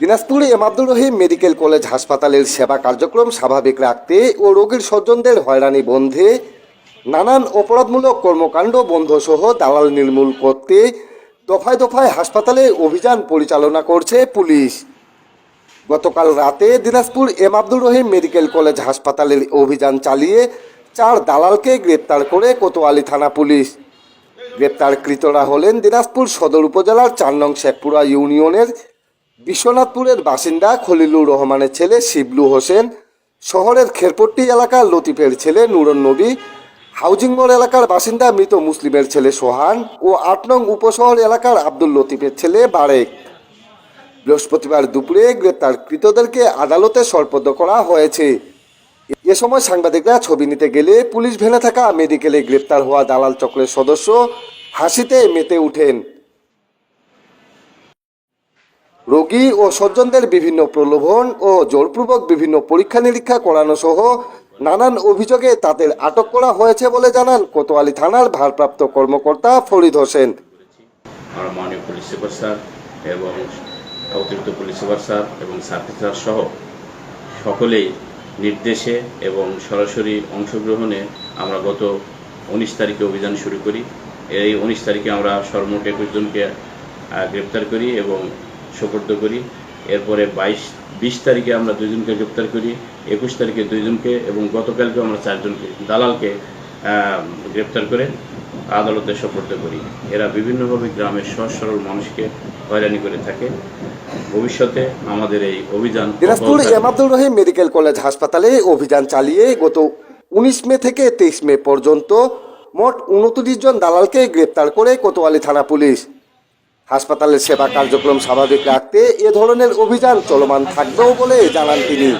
Dinajpur M Abdur Rahim medical college হাসপাতালের সেবা কার্যক্রম স্বাভাবিক রাখতে ও রোগীর স্বজনদের হয়রানি বন্ধে নানান অপরাধমূলক কর্মকাণ্ড বন্ধ সহ দালাল নির্মূল করতে দফায় দফায় হাসপাতালে অভিযান পরিচালনা করছে পুলিশ। গতকাল রাতে Dinajpur M Abdur Rahim medical college হাসপাতালের অভিযান চালিয়ে চার দালালকে গ্রেপ্তার করে কোতোয়ালি থানা পুলিশ। গ্রেপ্তারকৃতরা হলেন দিনাজপুর সদর উপজেলার চার নং শেখপুরা ইউনিয়নের বিশ্বনাথপুরের বাসিন্দা খলিলুর রহমানের ছেলে শিবলু হোসেন, শহরের খেরপট্টি এলাকার লতিফের ছেলে নুরন নবী, হাউজিং মোড় এলাকার বাসিন্দা মৃত মুসলিমের ছেলে সোহান ও আট নং উপশহর এলাকার আব্দুল লতিফের ছেলে বারেক। বৃহস্পতিবার দুপুরে গ্রেপ্তারকৃতদেরকে আদালতে সরপদ্দ করা হয়েছে। এ সময় সাংবাদিকরা ছবি নিতে গেলে পুলিশ ভ্যানে থাকা মেডিকেলে গ্রেপ্তার হওয়া দালাল চক্রের সদস্য হাসিতে মেতে উঠেন রোগী ও স্বজনদের বিভিন্ন প্রলোভন ও জোরপূর্বক বিভিন্ন পরীক্ষা নিরীক্ষা করানো সহ নানান অভিযোগে তাদের আটক করা হয়েছে বলে জানান কোতোয়ালি থানার ভারপ্রাপ্ত কর্মকর্তা ফরিদ হোসেন। মাননীয় পুলিশ সুপার স্যার এবং অতিরিক্ত পুলিশ সুপার স্যার এবং সার্কিট স্যার সহ সকলেই নির্দেশে এবং সরাসরি অংশগ্রহণে আমরা গত উনিশ তারিখে অভিযান শুরু করি। এই উনিশ তারিখে আমরা সর্বমোট একুশ জনকে গ্রেপ্তার করি এবং সোপর্দ করি। এরপরে বাইশ, বিশ তারিখে আমরা দুইজনকে গ্রেপ্তার করি, একুশ তারিখে দুইজনকে এবং গতকালকে আমরা চারজনকে, দালালকে গ্রেপ্তার করে আদালতে সোপর্দ করি। এরা বিভিন্নভাবে গ্রামের সহজ সরল মানুষকে হয়রানি করে থাকে। ভবিষ্যতে আমাদের এই অভিযান দিনাজপুর অব্যাহত M Abdul Rahim medical college হাসপাতালে অভিযান চালিয়ে গত উনিশ মে থেকে তেইশ মে পর্যন্ত মোট উনত্রিশ জন দালালকে গ্রেপ্তার করে কোতোয়ালি থানা পুলিশ। হাসপাতালের সেবা কার্যক্রম স্বাভাবিক রাখতে এ ধরনের অভিযান চলমান থাকবেও বলে জানান তিনি।